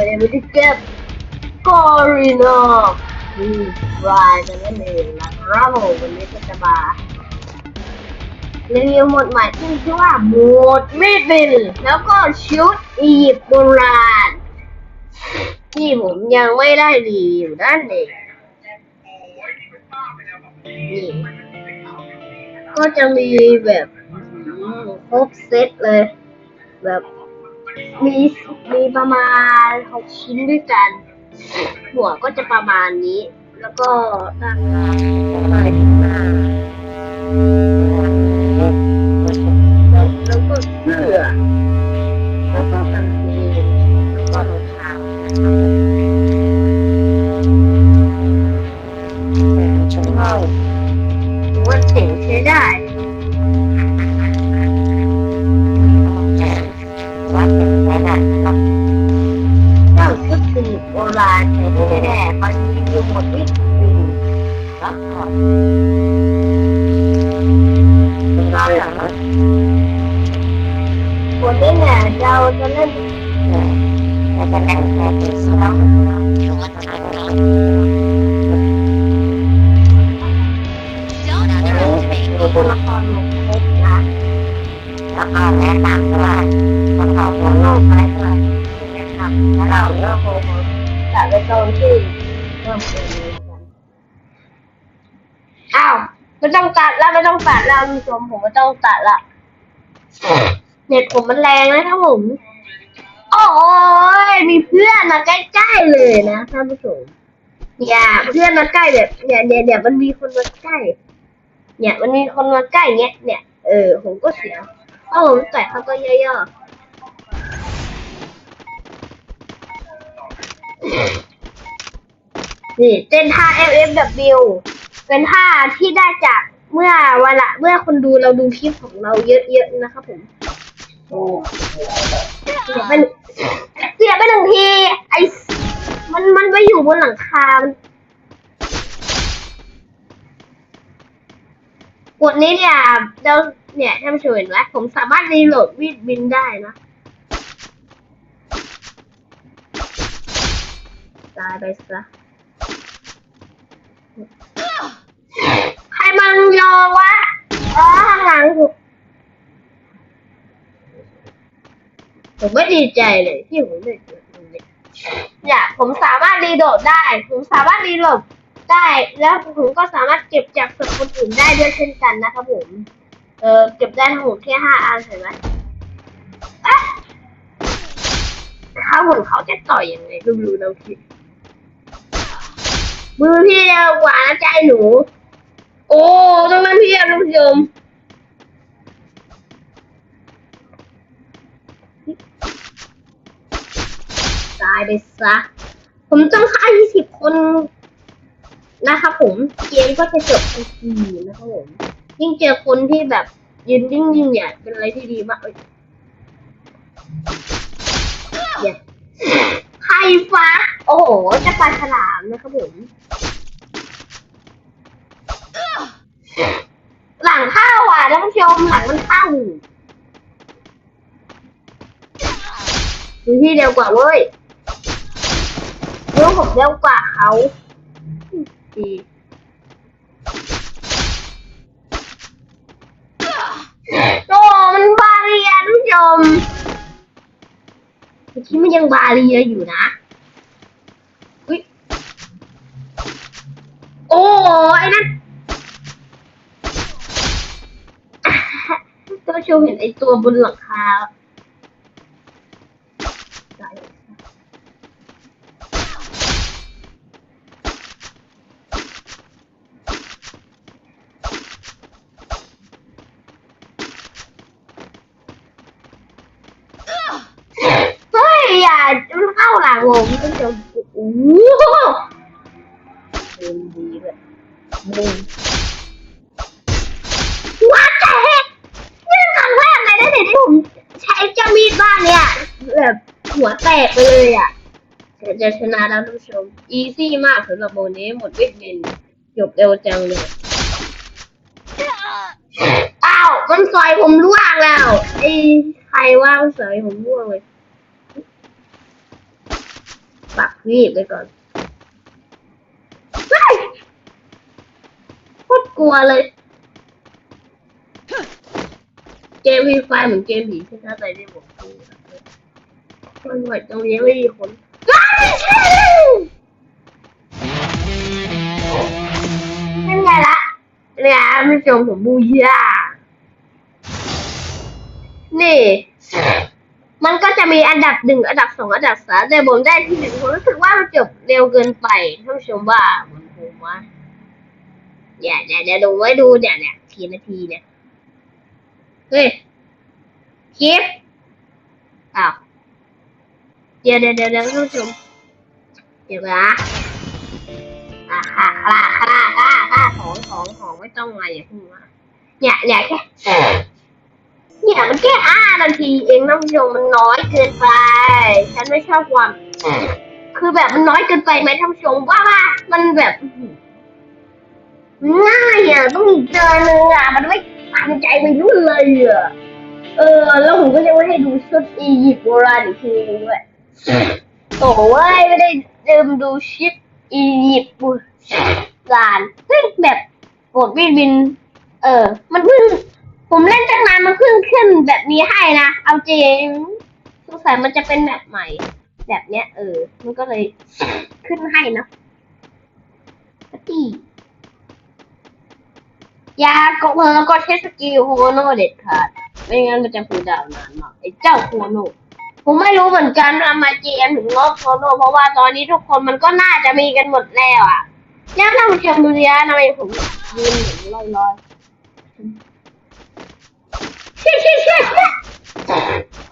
ผมช่างเลยแล้วเลยไม่ได้เก็บกอริโนอืมรายกันนั่นเองนะครับผมวันนี้ก็จะมารีวิวหมดใหม่ที่มีชื่อว่าหมดมีดบิน แล้วก็ชุดอียิปต์โบราณที่ผมยังไม่ได้รีวิวนั่นเองนี่ก็จะมีแบบอืมครบเซตเลยแบบ มีมีประมาณหกชิ้นด้วยกัน หัวก็จะประมาณนี้ แล้วก็ด้านหลังมาะนั่งแค่ติดสมองถือาตอนนี้มีตัวละครหมดครบนะแล้วก็แนะนำว่าคนเขาหัวโลกไปด้วยนะครับแล้วเราเริ่มโมโหจะไปตอนที่ ไม่ต้องตัดแล้วไม่ต้องตัดแล้วคุณผู้ชมผมไม่ต้องตัดละเน็ตผมมันแรงนะครับผม โอ้ยมีเพื่อนมาใกล้ๆเลยนะท่านผู้ชมเนี่ยเพื่อนมาใกล้แบบเนี่ยเนี่ยเนี่ยมันมีคนมาใกล้ เนี่ย มันมีคนมาใกล้เงี้ยเนี่ย เออ ผมก็เสียวถ้าผมใส่เขาก็ย่อๆนี่เป็นท่า FFW เป็นท่าที่ได้จากเมื่อเวลาเมื่อคนดูเราดูคลิปของเราเยอะๆนะครับผมโอ้เสียไปหนึ่งเสียไปหนึ่งทีไอมันมันไปอยู่บนหลังคามันกดนี้เนี่ยเราเนี่ยท่านผู้ชมเห็นไหมผมสามารถรีโหลดวีดบินได้นะตายไปซะ ใครมันยอวะอ๋อข้างหลังผมผมไม่ดีใจเลยที่ผมได้เจอตรงนี้เนี่ยผมสามารถรีโหลดได้ ผมสามารถรีโหลดได้ แล้วผมก็สามารถเก็บจากส่วนคนอื่นได้ด้วยเช่นกันนะครับผม เออเก็บได้ทั้งหมดแค่ห้าอันเห็นไหมเอ๊ะข้าวหุ่นเขาจะต่อยยังไงดูดูเราคิด มือพี่เร็วกว่าใจหนู โอ้ตรงนั้นพี่อะท่านผู้ชมตายไปซะ ผมต้องฆ่า20 คนนะครับผม เกมก็จะจบทันทีนะครับผม ยิ่งเจอคนที่แบบยืนนิ่งๆเนี่ยเป็นอะไรที่ดีมากเลยเนี่ย ใครฟ้า โอ้โห จะปลาฉลามนะครับผมหลังเข้าอะท่านผู้ชมหลังมันเข้าดูที่เร็วกว่าเว้ยรู้ผมเร็วกว่าเขาดีโอ้มันบาเรียท่านผู้ชม เมื่อกี้มันยังบาเรียอยู่นะอุ๊ยโอ้ไอ้นั่นก็ชมเห็นไอตัวบนหลังคาตายเฮ้ยอย่ามันเข้าหลังผมก็จะโอ้โหเดินดีเลยมึงว้าแต่นี่เป็นครั้งแรกเลยนะเนี่ยที่ผมใช้เจ้ามีดบ้านเนี่ยแบบหัวแตกไปเลยอะแต่จะชนะแล้วท่านผู้ชม อีซี่มากสำหรับโมนี้หมดวิดบินจบเร็วจังเลยอ้าวมันซอยผมร่วงแล้วไอ้ใครว่าซอยผมร่วงเลย ปักวีบไปก่อนโคตรกลัวเลย เกมวีไฟเหมือนเกมผีที่น่าใจที่ผมดูนะมันเหมือนตรงนี้ไม่มีคนนั่นไงละเนี่ยไม่ชมผมบูย่านี่ มันก็จะมีอันดับหนึ่งอันดับสองอันดับสามแต่ผมได้ที่หนึ่งผมรู้สึกว่ามันจบเร็วเกินไปท่านผู้ชมว่าเหมือนผมว่าเนี่ยเนี่ยเดี๋ยวดูไว้ดูเนี่ยเนี่ยทีนาทีเนี่ยเฮ้ยคลิปอ้าวเดี๋ยวเดี๋ยวเดี๋ยวท่านผู้ชมเดี๋ยวนะอ่าค่ะค่ะค่ะค่ะค่ะของของของไม่ต้องมาอย่าเพิ่งมาเนี่ยเนี่ยแค่ เนี่ยมันแค่อ้านาทีเองน้ำยงมันน้อยเกินไป ฉันไม่ชอบความคือแบบมันน้อยเกินไปไหมท่านผู้ชมว่าว่ามันแบบอื้อหือง่ายอะต้องอีกเจอหนึ่งอะมันไม่ทันใจไปรุ่นเลยอะเออ แล้วผมก็จะไม่ให้ดูชุดอียิปต์โบราณอีกทีนึงด้วยโอ้ยไม่ได้เดิมดูชิปอียิปต์โบราณเฮ้ยแบบโกดวินวิน เออ มันเพิ่ง ผมเล่นตั้งนานมันเพิ่งขึ้นแบบนี้ให้นะ เอาจริงสงสัยมันจะเป็นแบบใหม่ แบบเนี้ย เออ มันก็เลยขึ้นให้นะปฏิอยาก็เออก็ใช้สกิลโฮโนเด็ดขาด ไม่งั้นมันจะพูดดาวนานมากไอ้เจ้าโฮโนผมไม่รู้เหมือนกันทำไมจีเอ็มถึงลบโฮโนเพราะว่าตอนนี้ทุกคนมันก็น่าจะมีกันหมดแล้วอะแล้วท่านผู้ชมดูดิฮะทำไมผมยืนเหมือนลอยๆ เชี่ยเชี่ยเชี่ยเชี่ย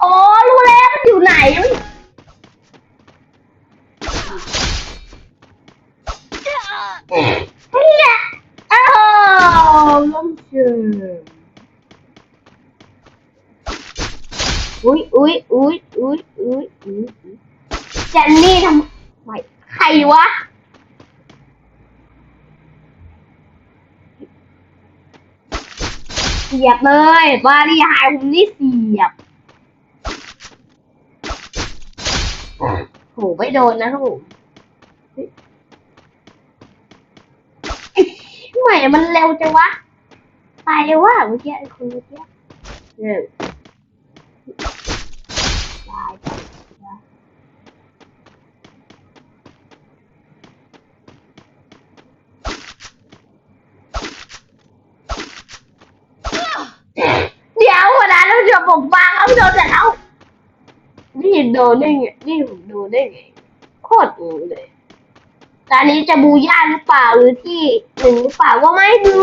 อ๋อรู้แล้วมันอยู่ไหนเฮ้ยเฮียอ้าวล้มเชิญอุ้ยอุ้ยอุ้ยอุ้ยอุ้ยอุ้ยอุ๊ยแจนนี่ทำไมใครวะ เสียบเลยบารีหายผมนี่เสียบโหไม่โดนนะครับผมเฮ้ยไอ้ทำไมมันเร็วจังวะ ตายเร็วว่ะเมื่อกี้ไอ้คนเมื่อกี้หนึ่งตายไปเดี๋ยวหั วหน้าต้องจบผมฟังเอาโดนแต่เอานี่โดนได้ไงนี่ผมโดนได้ไงโคตรงงเลยตอนนี้จะบูย่าหรือเปล่าหรือที่หนึ่งหรือเปล่าก็ไม่รู้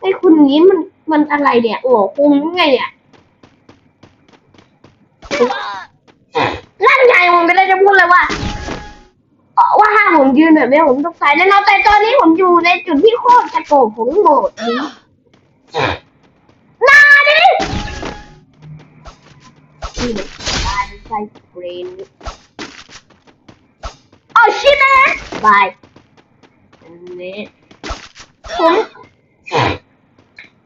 ไอ้คุณนี้มันมันอะไรเนี่ยโอ้คุมยังไงเนี่ยนั่นไงผมก็เลยจะพูดเลยว่าว่าห้ามผมยืนแบบนี้ผมต้องใส่แน่นอนแต่ตอนนี้ผมอยู่ในจุดที่โคตรจะโกรธผมโหมดนี้ นี่เลยการใช้เบรนโอ้ชินะบายอันนี้ผม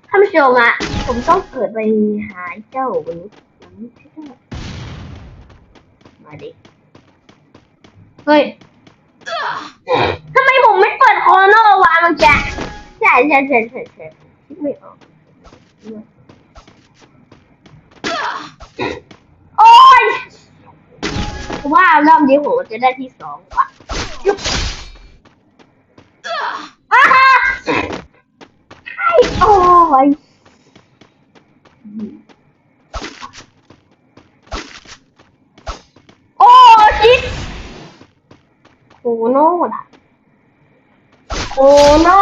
ท่านผู้ชมอะผมต้องเกิดไปหาเจ้ามนุษย์มนุษย์ที่เท่ามาดิ เฮ้ยทำไมผมไม่เปิดคอโนวะเมื่อกี้ใช่ใช่ใช่ใช่ใช่ไม่ออก โอ้ยผมว่ารอบนี้ผมจะได้ที่สองว่ะยุบอ้าฮะไอ้โอ้ยโอ้ชิดโคโน่ล่ะโคโน่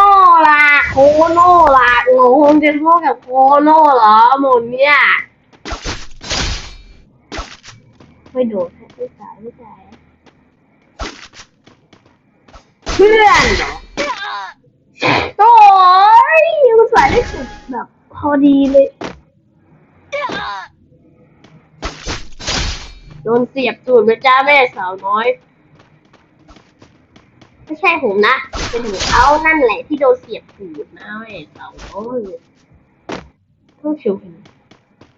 ล่ะโคโน่ล่ะงงจะพูดกับโคโน่เหรอหมดเนี่ย ไม่โดดไม่สายไม่สายเพื่อนเหรอโอ้ยมันใส่ได้สุดแบบพอดีเลยโดนเสียบตูดไปจ้าแม่สาวน้อย ไม่ใช่ผมนะ เป็นถึงเขานั่นแหละที่โดนเสียบตูดนะแม่สาวน้อยท่านผู้ชมเห็น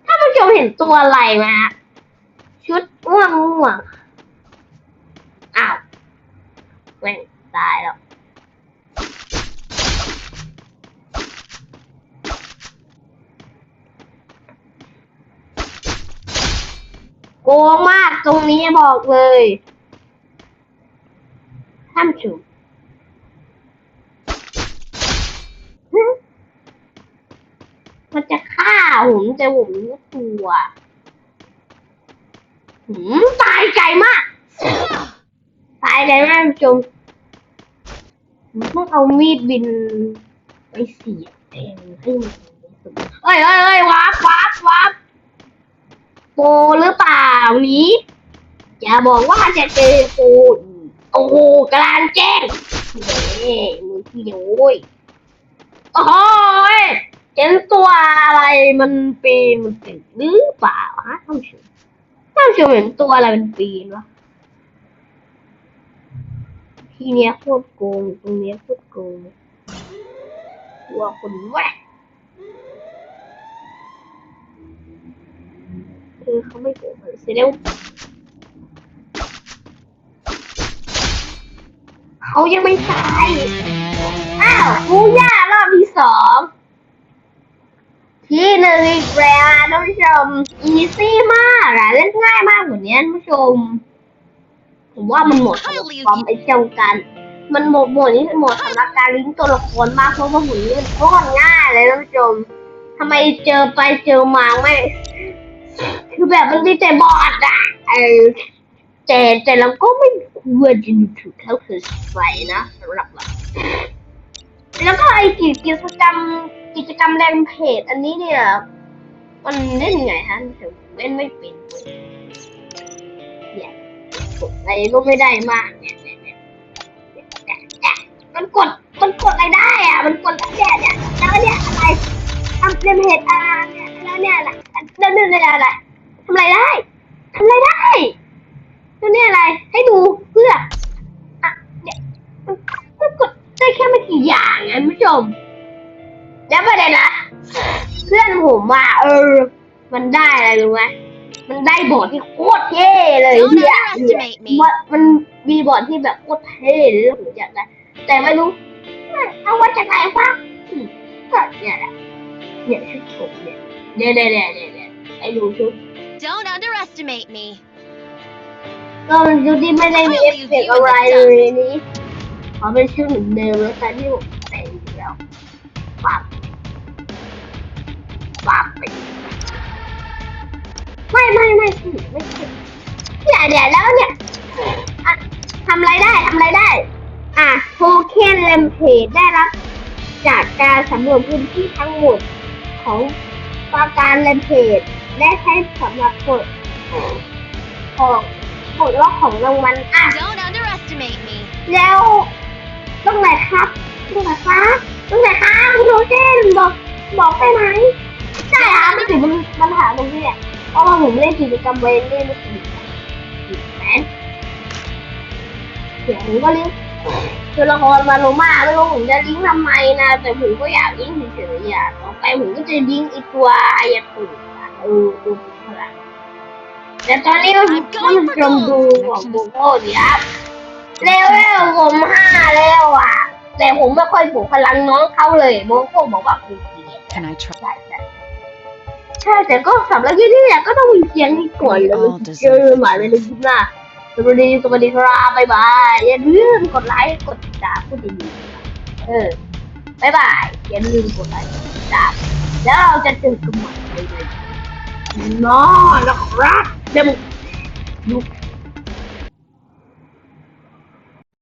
ถ้าผู้ชมเห็นตัวอะไรมฮะ ชุดม่วงม่วงอ้าวเว้นตายแล้วโกงมากตรงนี้บอกเลยท่านชูมันจะฆ่าผมจะผมกลัว ตายใจมาก ตายใจมากคุณผู้ชมต้องเอามีดบินไปเสียบเองให้มันเฮ้ยเฮ้ยเฮ้ยวับวับวับโปหรือเปล่านี้ อย่าบอกว่าจะเจอโปอีกโอ้โหกลางแจ้งเฮ้มือพี่โอ้ยโอ้ยเห็นตัวอะไรมันปีนมันติดหรือเปล่าฮะท่านผู้ชม ท่านผู้ชมเห็นตัวอะไรมันปีนวะที่เนี้ยโคตรโกงตรงเนี้ยโคตรโกงกลัวคนแวะคือเขาไม่โกงเลยเสียแล้วเขายังไม่ตาย อ้าวกูย่ารอบที่สอง ที่หนึ่งอีกแล้วท่านผู้ชมอีซี่มากอะเล่นง่ายมากเหมือนนี้ท่านผู้ชม ผมว่ามันหมดสำหรับความไอ้เจ้ากัน มันหมดหมดนี้หมดสำหรับการลิงก์ตัวละครมากเพราะว่าหุ่นนี้มันโคตรง่ายเลยท่านผู้ชมทำไมเจอไปเจอมาไม่คือแบบมันมีแต่บอดอะเออแต่แต่เราก็ไม่ควรจะดูถูกเขาคือใส่นะสำหรับเรา แล้วก็ไอ้กิจกรรมกิจกรรมแรงเพจอันนี้เนี่ย มันเล่นไงฮะท่เล่นไม่เป็นเว้ยเนี่ยกดอะไรก็ไม่ได้มากเนี่ยเนี่ยเนี่ยมันกดมันกดอะไรได้อะ มันกดเนี่ยเนี่ยแล้วเนี่ยอะไรทำเล่นเพจอ่าเนี่ยแล้วเนี่ยอะไรแล้วเนี่ยอะไรทำอะไรได้ทำอะไรได้แล้วเนี่ยอะไร ให้ดูเพื่อ ได้แค่ไม่กี่อย่างไงคุณผู้ชม แล้วประเด็นนะเพื่อนผมว่า เออ มันได้อะไรรู้ไหมมันได้บอร์ดที่โคตรเท่เลย Don't เนี่ย underestimate me. ว่ามันมีบอร์ดที่แบบโคตรเท่เลยแล้วผมอยากได้แต่ไม่รู้เอาว่าจากไหนวะอืมก็เนี่ยแหละเนี่ยชุดผมเนี่ยเนี่ยเนี่ยเนี่ยเนี่ยเนี่ยไอ้ดูชุด Don't underestimate me. ก็มันชุดที่ไม่ได้มีเอฟเฟกต์อะไรเลยนี่ ขอเป็นชุดเหมือนเดิมแล้วแต่ที่ผมแต่งอยู่แล้วปับปับไปไม่ไม่ไม่สิไม่ใช่เนี่ยเดี๋ยวแล้วเนี่ยอะทำอะไรได้ทำอะไรได้ อะโทเค็นเลมเพจได้รับ จากการสำรวจพื้นที่ทั้งหมดของปราการเลมเพจได้ใช้สำหรับกดของกดล็อกของรางวัลอะ Don't underestimate me. แล้ว ต้องไหนครับต้องไหนครับต้องไหนครับคุณโรเจนบอกบอกได้ไหมใช่ครับไม่ถึงมันปัญหาตรงนี้แหละเพราะว่าผมเล่นกิจกรรมเวนเล่นไม่ถึงแมนเดี๋ยวผมก็เลิงก์ตัวละครมาโลมาไม่รู้ผมจะลิงทำไมนะแต่ผมก็อยากลิงเฉยๆอะต่อไปผมก็จะลิงอีกตัวอายาตุอะเออดูพลังแต่ตอนนี้ก็ท่านผู้ชมดูของโบโก้ดีครับ เร็วเร็วผมห้าแล้วอะ แต่ผมไม่ค่อยปลุกพลังน้องเขาเลยโมโก้บอกว่าคุณเกลียด Can I try? ใช่ใช่ใช่แต่ก็สำหรับที่นี่เนี่ยก็ต้องมีเสียงที่ก่อนแล้วเจอหมายเลยในคลิปหน้าสวัสดีสวัสดีครับบ๊ายบายอย่าลืมกดไลค์กดติดตามก็จะดีเออบ๊ายบายอย่าลืมกดไลค์กดติดตามแล้วเราจะเจอกันใหม่เลยๆน้อนะครับเดี๋ยวดู